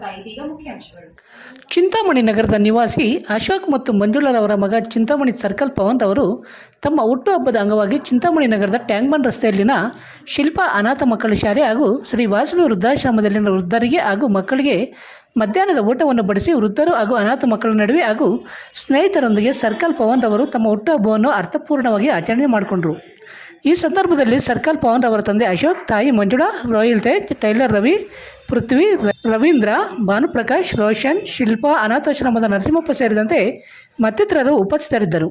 ಸ್ವಾಗತ ಇದೀಗ ಚಿಂತಾಮಣಿ ನಗರದ ನಿವಾಸಿ ಅಶೋಕ್ ಮತ್ತು ಮಂಜುಳರವರ ಮಗ ಚಿಂತಾಮಣಿ ಸರ್ಕಲ್ ಪವನ್ ಅವರು ತಮ್ಮ ಹುಟ್ಟುಹಬ್ಬದ ಅಂಗವಾಗಿ ಚಿಂತಾಮಣಿ ನಗರದ ಟ್ಯಾಂಕ್ಬಂಡ್ ರಸ್ತೆಯಲ್ಲಿನ ಶಿಲ್ಪಾ ಅನಾಥ ಮಕ್ಕಳ ಶಾಲೆ ಹಾಗೂ ಶ್ರೀ ವಾಸವಿ ವೃದ್ಧಾಶ್ರಮದಲ್ಲಿನ ವೃದ್ಧರಿಗೆ ಹಾಗೂ ಮಕ್ಕಳಿಗೆ ಮಧ್ಯಾಹ್ನದ ಊಟವನ್ನು ಬಡಿಸಿ ವೃದ್ಧರು ಹಾಗೂ ಅನಾಥ ಮಕ್ಕಳ ನಡುವೆ ಹಾಗೂ ಸ್ನೇಹಿತರೊಂದಿಗೆ ಸರ್ಕಲ್ ಪವನ್ ಅವರು ತಮ್ಮ ಹುಟ್ಟುಹಬ್ಬವನ್ನು ಅರ್ಥಪೂರ್ಣವಾಗಿ ಆಚರಣೆ ಮಾಡಿಕೊಂಡರು. ಈ ಸಂದರ್ಭದಲ್ಲಿ ಸರ್ಕಲ್ ಪವನ್ ಅವರ ತಂದೆ ಅಶೋಕ್, ತಾಯಿ ಮಂಜುಳಾ ರಾಯಲ್ ತೇಜ್ ಟೈಲರ್ ರವಿ, ಪೃಥ್ವಿ ರವೀಂದ್ರ, ಭಾನುಪ್ರಕಾಶ್, ರೋಷನ್, ಶಿಲ್ಪಾ, ಅನಾಥಾಶ್ರಮದ ನರಸಿಂಹಪ್ಪ ಸೇರಿದಂತೆ ಮತ್ತಿತರರು ಉಪಸ್ಥಿತರಿದ್ದರು.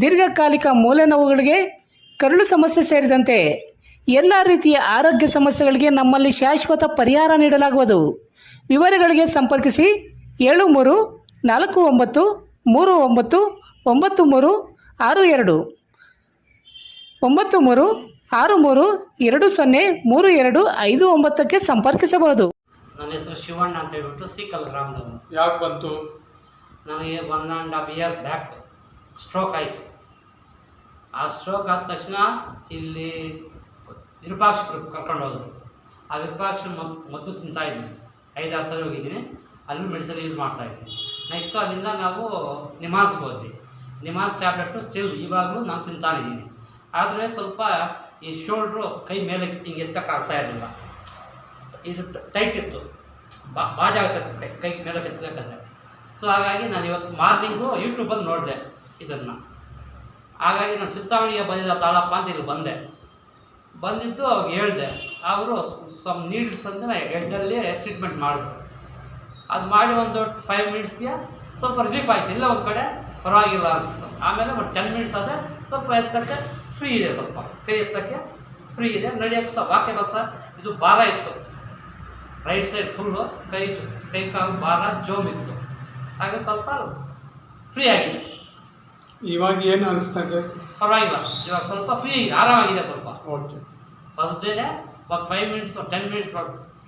ದೀರ್ಘಕಾಲಿಕ ಮೂಲೆ ನೋವುಗಳಿಗೆ ಕರುಳು ಸಮಸ್ಯೆ ಸೇರಿದಂತೆ ಎಲ್ಲ ರೀತಿಯ ಆರೋಗ್ಯ ಸಮಸ್ಯೆಗಳಿಗೆ ನಮ್ಮಲ್ಲಿ ಶಾಶ್ವತ ಪರಿಹಾರ ನೀಡಲಾಗುವುದು. ವಿವರಗಳಿಗೆ ಸಂಪರ್ಕಿಸಿ ಏಳು ಮೂರು ನಾಲ್ಕು ಒಂಬತ್ತು ಮೂರು ಒಂಬತ್ತು ಒಂಬತ್ತು ಮೂರು ಆರು ಎರಡು. ಒಂಬತ್ತು ಮೂರು ಆರು ಮೂರು ಎರಡು ಸೊನ್ನೆ ಮೂರು ಎರಡು ಐದು ಒಂಬತ್ತಕ್ಕೆ ಸಂಪರ್ಕಿಸಬಹುದು. ನನ್ನ ಹೆಸರು ಶಿವಣ್ಣ ಅಂತ ಹೇಳ್ಬಿಟ್ಟು ಸಿಕ್ಕಲ್ ಗ್ರಾಮದವನು. ಯಾಕೆ ಬಂತು? ನಮಗೆ one and half year back stroke ಆಯಿತು. ಆ ಸ್ಟ್ರೋಕ್ ಆದ ತಕ್ಷಣ ಇಲ್ಲಿ ವಿರೂಪಾಕ್ಷ ಕರ್ಕೊಂಡು ಹೋದರು. ಆ ವಿರೂಪಾಕ್ಷ ಮದ್ದು ತಿಂತಾ ಇದ್ದೀನಿ ಐದಾರು ಸಲ ಹೋಗಿದ್ದೀನಿ. ಅಲ್ಲೂ ಮೆಡಿಸನ್ ಯೂಸ್ ಮಾಡ್ತಾ ಇದ್ದೀನಿ ನೆಕ್ಸ್ಟು ಅಲ್ಲಿಂದ ನಾವು ನಿಮಾನ್ಸ್ಗೆ ಹೋದ್ವಿ. ನಿಮಾನ್ಸ್ ಟ್ಯಾಬ್ಲೆಟು ಸ್ಟಿಲ್ ಇವಾಗಲೂ ನಾನು ತಿಂತಾನಿದ್ದೀನಿ ಆದರೆ ಸ್ವಲ್ಪ ಈ ಶೋಲ್ಡ್ರು ಕೈ ಮೇಲೆ ಹಿಂಗೆ ಎತ್ತಕ್ಕಾಗ್ತಾ ಇರಲಿಲ್ಲ. ಇದು ಟೈಟ್ ಇತ್ತು. ಬಾ ಕೈ ಕೈ ಮೇಲೆ ಎತ್ತಬೇಕಾದ್ರೆ. ಸೊ ಹಾಗಾಗಿ ನಾನು ಇವತ್ತು ಮಾರ್ನಿಂಗು ಯೂಟ್ಯೂಬಲ್ಲಿ ನೋಡಿದೆ. ಇದನ್ನು. ಹಾಗಾಗಿ ನಾನು ಚಿತ್ತಾವಣಿಗೆ ಬಂದಿದ್ದ ತಾಳಪ್ಪ ಅಂತ ಇಲ್ಲಿ ಬಂದೆ. ಬಂದಿದ್ದು ಅವಾಗ ಹೇಳಿದೆ. ಅವರು ಸಮ್ ನೀಡ್ಸ್ ಅಂದರೆ ಹೆಡ್ಡಲ್ಲಿ ಟ್ರೀಟ್ಮೆಂಟ್ ಮಾಡಿದ್ರು. ಅದು ಮಾಡಿ ಒಂದು ಫೈವ್ ಮಿನಿಟ್ಸ್ಗೆ ಸ್ವಲ್ಪ ರಿಲೀಫ್ ಆಯಿತು. ಇಲ್ಲ ಒಂದು ಕಡೆ ಪರವಾಗಿಲ್ಲ ಅನಿಸ್ತು ಆಮೇಲೆ ಒಂದು ಟೆನ್ ಮಿನಿಟ್ಸ್ ಆದರೆ ಸ್ವಲ್ಪ ಎತ್ತಕ್ಕೆ ಫ್ರೀ ಇದೆ ಸ್ವಲ್ಪ. ಕೈ ಎತ್ತಕ್ಕೆ ಫ್ರೀ ಇದೆ. ನಡೆಯೋಕ್ಕೆ ಸಹ ವಾಕ್ಯಬಲ್ ಸರ್, ಇದು ಭಾರ ಇತ್ತು. ರೈಟ್ ಸೈಡ್ ಫುಲ್ಲು ಕೈ ಕೈ ಕಾಲು ಭಾರ ಜೋಮ್ ಇತ್ತು. ಹಾಗೆ ಸ್ವಲ್ಪ ಫ್ರೀ ಆಗಿದೆ. ಇವಾಗ ಏನು ಅನಿಸ್ತದೆ ಪರವಾಗಿಲ್ಲ. ಇವಾಗ ಸ್ವಲ್ಪ ಫ್ರೀ ಆರಾಮಾಗಿದೆ ಸ್ವಲ್ಪ. ಓಕೆ ಫಸ್ಟ್ ಡೇನೆ ಒಂದು five minutes ten minutes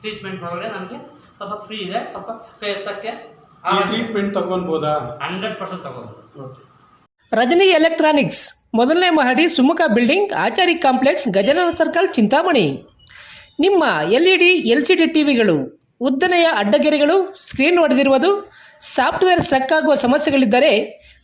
treatment ಒಳಗಡೆ ನನಗೆ ಸ್ವಲ್ಪ ಫ್ರೀ ಇದೆ. ಸ್ವಲ್ಪ ಕೈ ಎತ್ತಕ್ಕೆ ಟ್ರೀಟ್ಮೆಂಟ್ ತಗೊಳ್ಬೋದಾ ಹಂಡ್ರೆಡ್ ಪರ್ಸೆಂಟ್ ತಗೋಬೋದು ಓಕೆ ರಜನಿ ಎಲೆಕ್ಟ್ರಾನಿಕ್ಸ್ ಮೊದಲನೇ ಮಹಡಿ Sumukha building Achari complex Gajanana circle Chintamani. ನಿಮ್ಮ L E D L C D ಟಿವಿಗಳು ಉದ್ದನೆಯ ಅಡ್ಡಗೆರೆಗಳು ಸ್ಕ್ರೀನ್ ಹೊಡೆದಿರುವುದು ಸಾಫ್ಟ್ವೇರ್ ಸ್ಟ್ರಕ್ ಆಗುವ ಸಮಸ್ಯೆಗಳಿದ್ದರೆ